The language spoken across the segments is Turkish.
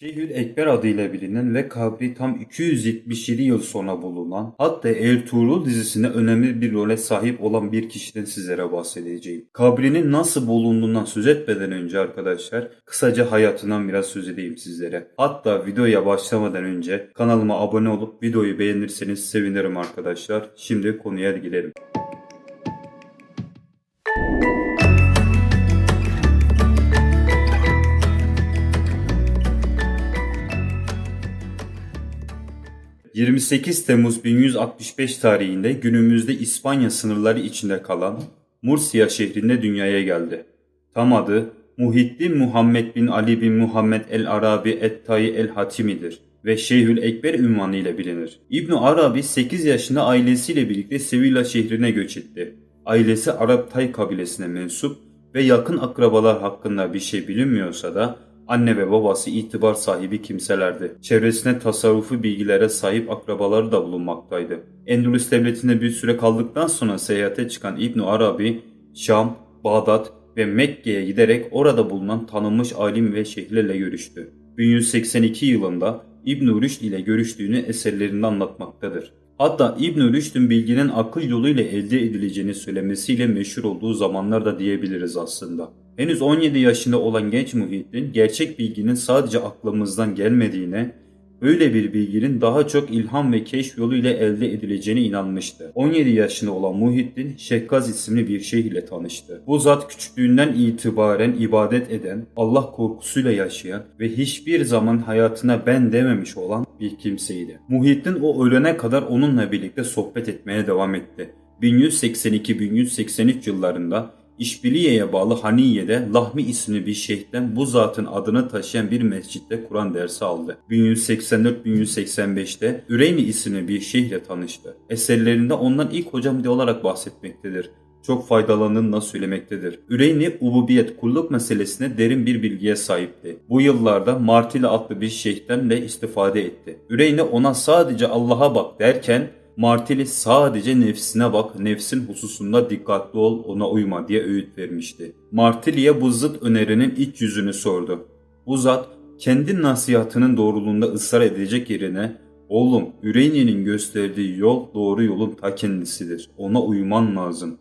Şeyhül Ekber adıyla bilinen ve kabri tam 277 yıl sonra bulunan hatta Ertuğrul dizisinde önemli bir role sahip olan bir kişiden sizlere bahsedeceğim. Kabrinin nasıl bulunduğundan söz etmeden önce arkadaşlar kısaca hayatından biraz söz edeyim sizlere. Hatta videoya başlamadan önce kanalıma abone olup videoyu beğenirseniz sevinirim arkadaşlar. Şimdi konuya girelim. ...28 Temmuz 1165 tarihinde günümüzde İspanya sınırları içinde kalan Mursiya şehrinde dünyaya geldi. Tam adı Muhittin Muhammed bin Ali bin Muhammed el-Arabi et-Tayi el-Hatimi'dir ve Şeyhül Ekber ünvanı ile bilinir. ibn Arabi 8 yaşında ailesiyle birlikte Sevilla şehrine göç etti. Ailesi Arap Tay kabilesine mensup ve yakın akrabalar hakkında bir şey bilinmiyorsa da anne ve babası itibar sahibi kimselerdi. Çevresine tasarrufu bilgilere sahip akrabaları da bulunmaktaydı. Endülüs devletinde bir süre kaldıktan sonra seyahate çıkan İbn Arabi, Şam, Bağdat ve Mekke'ye giderek orada bulunan tanınmış alim ve şeyhlerle görüştü. 1182 yılında İbn Rüşd ile görüştüğünü eserlerinde anlatmaktadır. Hatta İbn Rüşd'ün bilginin akıl yoluyla elde edileceğini söylemesiyle meşhur olduğu zamanlar da diyebiliriz aslında. Henüz 17 yaşında olan genç Muhyiddin gerçek bilginin sadece aklımızdan gelmediğine, böyle bir bilginin daha çok ilham ve keşf yoluyla elde edileceğine inanmıştı. 17 yaşında olan Muhyiddin Şekkaz isimli bir şeyh ile tanıştı. Bu zat küçüklüğünden itibaren ibadet eden, Allah korkusuyla yaşayan ve hiçbir zaman hayatına ben dememiş olan bir kimseydi. Muhyiddin o ölene kadar onunla birlikte sohbet etmeye devam etti. 1182-1183 yıllarında İşbiliye'ye bağlı Haniye'de Lahmi isimli bir şeyhten bu zatın adını taşıyan bir mescitte Kur'an dersi aldı. 1184-1185'te Üreyni isimli bir şeyhle tanıştı. Eserlerinde ondan ilk hocam diye olarak bahsetmektedir. Çok faydalandığını da söylemektedir. Üreyni ububiyet kulluk meselesine derin bir bilgiye sahipti. Bu yıllarda Martili adlı bir şeyhten de istifade etti. Üreyni ona sadece Allah'a bak derken Martili sadece nefsine bak, nefsin hususunda dikkatli ol, ona uyma diye öğüt vermişti. Martili'ye bu zıt önerinin iç yüzünü sordu. Bu zat kendi nasihatının doğruluğunda ısrar edecek yerine Oğlum, Üreyni'nin gösterdiği yol doğru yolun ta kendisidir. Ona uyman lazım.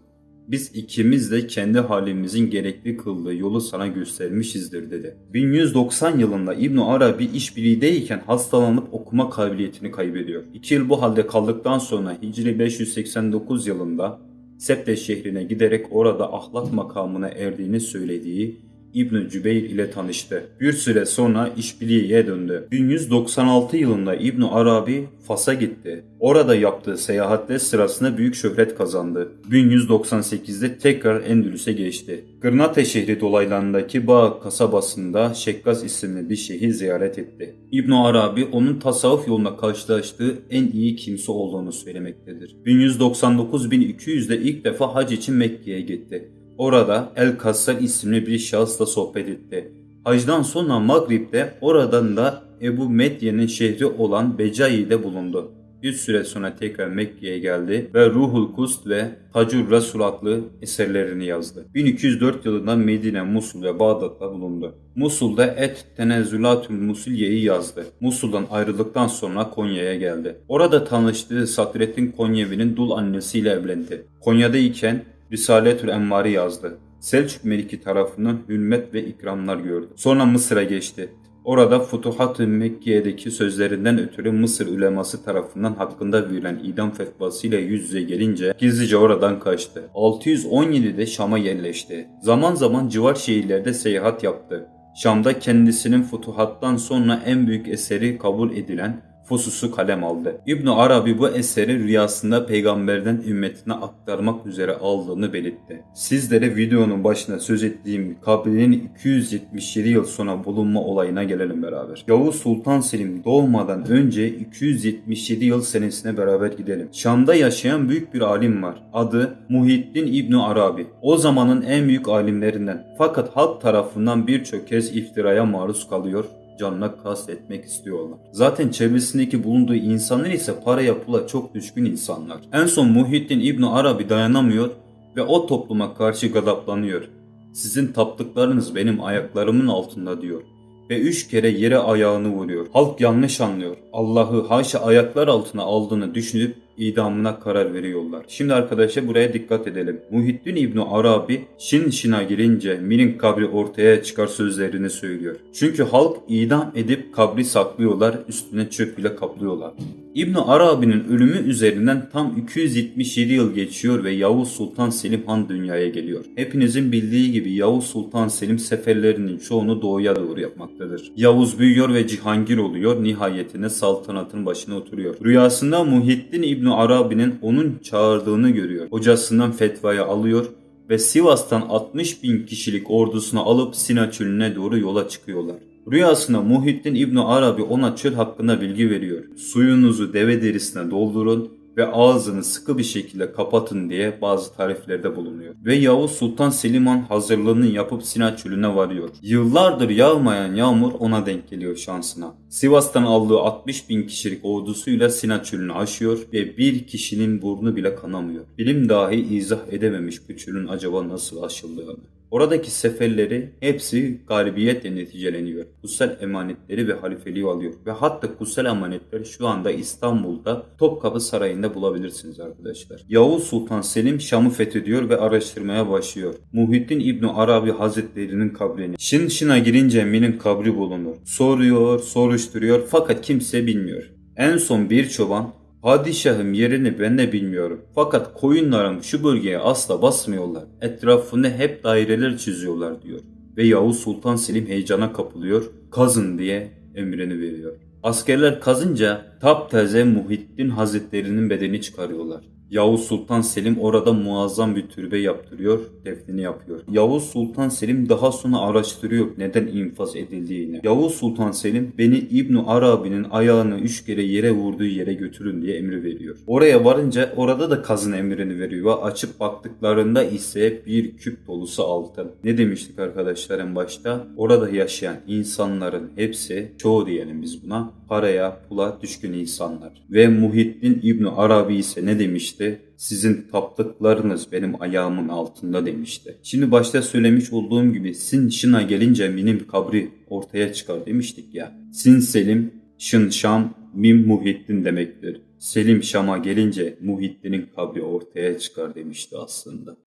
Biz ikimiz de kendi halimizin gerekli kıldığı yolu sana göstermişizdir dedi. 1190 yılında İbn Arabi işbirliğindeyken hastalanıp okuma kabiliyetini kaybediyor. 2 yıl bu halde kaldıktan sonra Hicri 589 yılında Septe şehrine giderek orada ahlak makamına erdiğini söylediği İbn Cübeyr ile tanıştı. Bir süre sonra işbirliğe döndü. 1196 yılında İbn Arabi Fas'a gitti. Orada yaptığı seyahatle sırasında büyük şöhret kazandı. 1198'de tekrar Endülüs'e geçti. Gırnate şehri dolaylarındaki Bağ kasabasında Şekkaz isimli bir şeyhi ziyaret etti. İbn Arabi onun tasavvuf yolunda karşılaştığı en iyi kimse olduğunu söylemektedir. 1199-1200'de ilk defa hac için Mekke'ye gitti. Orada El Kassar isimli bir şahısla sohbet etti. Hacdan sonra Magrib'de oradan da Ebu Medye'nin şehri olan Becai'de bulundu. Bir süre sonra tekrar Mekke'ye geldi ve Ruhul Kust ve Tacur Resul adlı eserlerini yazdı. 1204 yılında Medine, Musul ve Bağdat'ta bulundu. Musul'da Et Tenezzülatül Musulye'yi yazdı. Musul'dan ayrıldıktan sonra Konya'ya geldi. Orada tanıştığı Sadrettin Konyevi'nin dul annesiyle evlendi. Konya'da iken Risaletül Envar'ı yazdı. Selçuk Meliki tarafından hürmet ve ikramlar gördü. Sonra Mısır'a geçti. Orada Futuhat-ı Mekke'deki sözlerinden ötürü Mısır uleması tarafından hakkında verilen idam fetvasıyla yüz yüze gelince gizlice oradan kaçtı. 617'de Şam'a yerleşti. Zaman zaman civar şehirlerde seyahat yaptı. Şam'da kendisinin futuhattan sonra en büyük eseri kabul edilen Fusus'u kalem aldı. İbn Arabi bu eseri rüyasında peygamberden ümmetine aktarmak üzere aldığını belirtti. Sizlere videonun başında söz ettiğim kabrinin 277 yıl sonra bulunma olayına gelelim beraber. Yavuz Sultan Selim doğmadan önce 277 yıl senesine beraber gidelim. Şam'da yaşayan büyük bir alim var. Adı Muhyiddin İbn Arabi. O zamanın en büyük alimlerinden. Fakat halk tarafından birçok kez iftiraya maruz kalıyor canına kastetmek istiyorlar. Zaten çevresindeki bulunduğu insanlar ise paraya pula çok düşkün insanlar. En son Muhyiddin İbn Arabi dayanamıyor ve o topluma karşı gadaplanıyor. Sizin taptıklarınız benim ayaklarımın altında diyor. ve üç kere yere ayağını vuruyor. Halk yanlış anlıyor. Allah'ı haşa ayaklar altına aldığını düşünüp idamına karar veriyorlar. Şimdi arkadaşlar buraya dikkat edelim. Muhittin İbni Arabi Şin Şin'a girince Min'in kabri ortaya çıkar sözlerini söylüyor. Çünkü halk idam edip kabri saklıyorlar, üstüne çöp bile kaplıyorlar. İbn Arabi'nin ölümü üzerinden tam 277 yıl geçiyor ve Yavuz Sultan Selim Han dünyaya geliyor. Hepinizin bildiği gibi Yavuz Sultan Selim seferlerinin çoğunu doğuya doğru yapmaktadır. Yavuz büyüyor ve Cihangir oluyor, nihayetinde saltanatın başına oturuyor. Rüyasında Muhittin İbn Arabi'nin onun çağırdığını görüyor. Hocasından fetvayı alıyor ve Sivas'tan 60 bin kişilik ordusunu alıp Sina çölüne doğru yola çıkıyorlar. Rüyasında Muhittin İbni Arabi ona çöl hakkında bilgi veriyor. Suyunuzu deve derisine doldurun ve ağzını sıkı bir şekilde kapatın diye bazı tariflerde bulunuyor. Ve Yavuz Sultan Selim Han hazırlığını yapıp Sina çölüne varıyor. Yıllardır yağmayan yağmur ona denk geliyor şansına. Sivas'tan aldığı 60 bin kişilik ordusuyla Sina çölünü aşıyor ve bir kişinin burnu bile kanamıyor. Bilim dahi izah edememiş bu çölün acaba nasıl aşıldığını. Oradaki seferleri hepsi galibiyetle neticeleniyor. Kutsal emanetleri ve halifeliği alıyor. Ve hatta kutsal emanetleri şu anda İstanbul'da Topkapı Sarayı'nda bulabilirsiniz arkadaşlar. Yavuz Sultan Selim Şam'ı fethediyor ve araştırmaya başlıyor. Muhittin İbni Arabi Hazretleri'nin kabrini. Şin Şin'a girince Emin'in kabri bulunur. Soruyor, soruşturuyor fakat kimse bilmiyor. En son bir çoban Padişahım yerini ben de bilmiyorum. Fakat koyunlarım şu bölgeye asla basmıyorlar. Etrafını hep daireler çiziyorlar diyor. Ve Yavuz Sultan Selim heyecana kapılıyor. Kazın diye emrini veriyor. Askerler kazınca taptaze Muhittin Hazretlerinin bedeni çıkarıyorlar. Yavuz Sultan Selim orada muazzam bir türbe yaptırıyor, defnini yapıyor. Yavuz Sultan Selim daha sonra araştırıyor neden infaz edildiğini. Yavuz Sultan Selim beni İbn Arabi'nin ayağını üç kere yere vurduğu yere götürün diye emri veriyor. Oraya varınca orada da kazın emrini veriyor ve açıp baktıklarında ise bir küp dolusu altın. Ne demiştik arkadaşlar en başta? Orada yaşayan insanların hepsi, çoğu diyelim biz buna, paraya, pula düşkün insanlar. Ve Muhittin İbn Arabi ise ne demişti? Sizin taptıklarınız benim ayağımın altında demişti. Şimdi başta söylemiş olduğum gibi Sin Şin'a gelince benim kabri ortaya çıkar demiştik ya. Sin Selim, Şın Şam, Mim Muhittin demektir. Selim Şam'a gelince Muhittin'in kabri ortaya çıkar demişti aslında.